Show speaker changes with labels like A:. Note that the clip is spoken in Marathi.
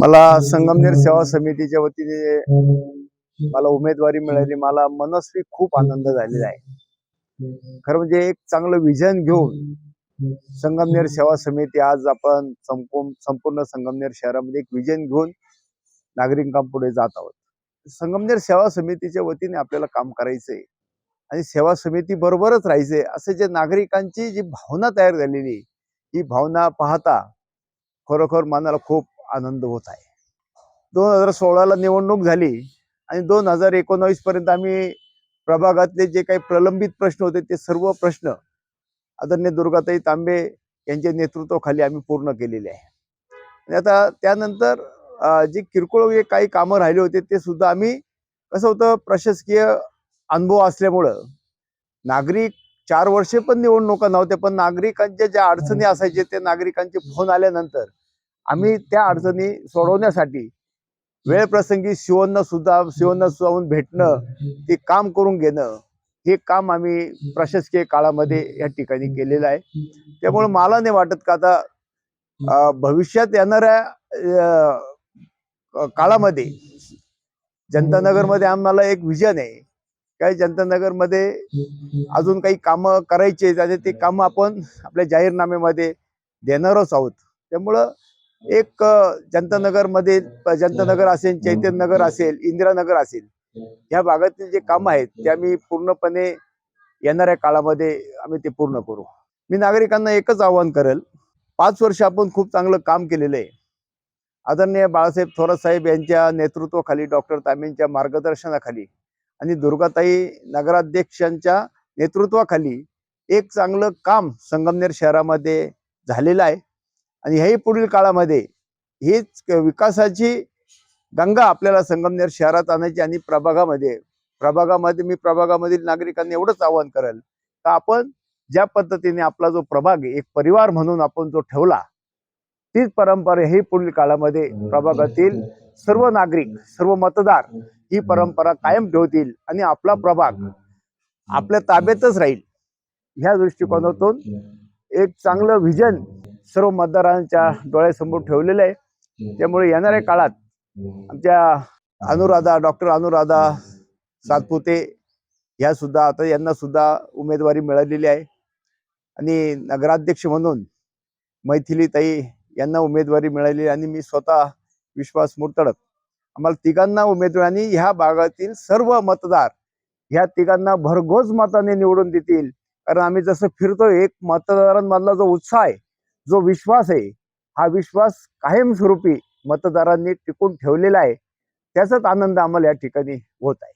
A: मला संगमनेर सेवा समितीच्या वतीने मला उमेदवारी मिळाली. मला मनस्वी खूप आनंद झालेला आहे. खरं म्हणजे एक चांगलं विजन घेऊन संगमनेर सेवा समिती आज आपण संपूर्ण संगमनेर शहरामध्ये एक विजन घेऊन नागरिकांपुढे जात आहोत. संगमनेर सेवा समितीच्या वतीने आपल्याला काम करायचंय आणि सेवा समिती बरोबरच राहायचंय. असे जे नागरिकांची जी भावना तयार झालेली आहे, ही भावना पाहता खरोखर मनाला खूप आनंद होत आहे. दोन हजार सोळाला निवडणूक झाली आणि दोन हजार एकोणावीस पर्यंत आम्ही प्रभागातले जे काही प्रलंबित प्रश्न होते ते सर्व प्रश्न आदरणीय दुर्गाताई तांबे यांच्या नेतृत्वाखाली आम्ही पूर्ण केलेले आहे. आणि आता त्यानंतर जे किरकोळ जे काही कामं राहिले होते ते सुद्धा आम्ही कसं होतं प्रशासकीय अनुभव असल्यामुळं नागरिक चार वर्षे पण निवडणुका नव्हत्या पण नागरिकांच्या ज्या अडचणी असायचे ते नागरिकांचे फोन आल्यानंतर आम्ही त्या अडचणी सोडवण्यासाठी वेळ प्रसंगी शिवन्न सुद्धा शिवन्न जाऊन भेटणं ते काम करून घेणं हे काम आम्ही प्रशासकीय काळामध्ये या ठिकाणी केलेलं आहे. त्यामुळे मला नाही वाटत का आता भविष्यात येणाऱ्या काळामध्ये जनता नगरमध्ये आम्हाला एक विजन आहे. काय जनता नगरमध्ये अजून काही कामं करायची आणि ते कामं आपण आपल्या जाहीरनाम्यामध्ये देणारच आहोत. त्यामुळं एक जनतानगरमध्ये जनता नगर असेल चैतन्यनगर असेल इंदिरानगर असेल ह्या भागातील जे काम आहेत ते आम्ही पूर्णपणे येणाऱ्या काळामध्ये आम्ही ते पूर्ण करू. मी नागरिकांना एकच आवाहन करेल पाच वर्ष आपण खूप चांगलं काम केलेलं आहे. आदरणीय बाळासाहेब थोरात साहेब यांच्या नेतृत्वाखाली डॉक्टर तामेंच्या मार्गदर्शनाखाली आणि दुर्गाताई नगराध्यक्षांच्या नेतृत्वाखाली एक चांगलं काम संगमनेर शहरामध्ये झालेलं आहे. आणि ह्याही पुढील काळामध्ये हीच विकासाची गंगा आपल्याला संगमनेर शहरात आणायची आणि प्रभागामध्ये प्रभागामध्ये मी प्रभागामधील नागरिकांनी एवढंच आवाहन करेल का आपण ज्या पद्धतीने आपला जो प्रभाग एक परिवार म्हणून आपण जो ठेवला तीच परंपरा ही पुढील काळामध्ये प्रभागातील सर्व नागरिक सर्व मतदार ही परंपरा कायम ठेवतील आणि आपला प्रभाग आपल्या ताब्यातच राहील. ह्या दृष्टिकोनातून एक चांगलं विजन सर्व मतदारांच्या डोळ्यासमोर ठेवलेलं आहे. त्यामुळे येणाऱ्या काळात आमच्या अनुराधा डॉक्टर अनुराधा सातपुते ह्या सुद्धा आता यांना सुद्धा उमेदवारी मिळालेली आहे. आणि नगराध्यक्ष म्हणून मैथिलीताई यांना उमेदवारी मिळाली आणि मी स्वतः विश्वास मुर्तडक आम्हाला तिघांना उमेदवारी आणि ह्या भागातील सर्व मतदार ह्या तिघांना भरघोस मताने निवडून देतील. कारण आम्ही जसं फिरतोय एक मतदारांमधला जो उत्साह आहे जो विश्वास आहे हा विश्वास कायमस्वरूपी मतदारांनी टिकून ठेवलेला आहे. त्याचाच आनंद आम्हाला या ठिकाणी होत आहे.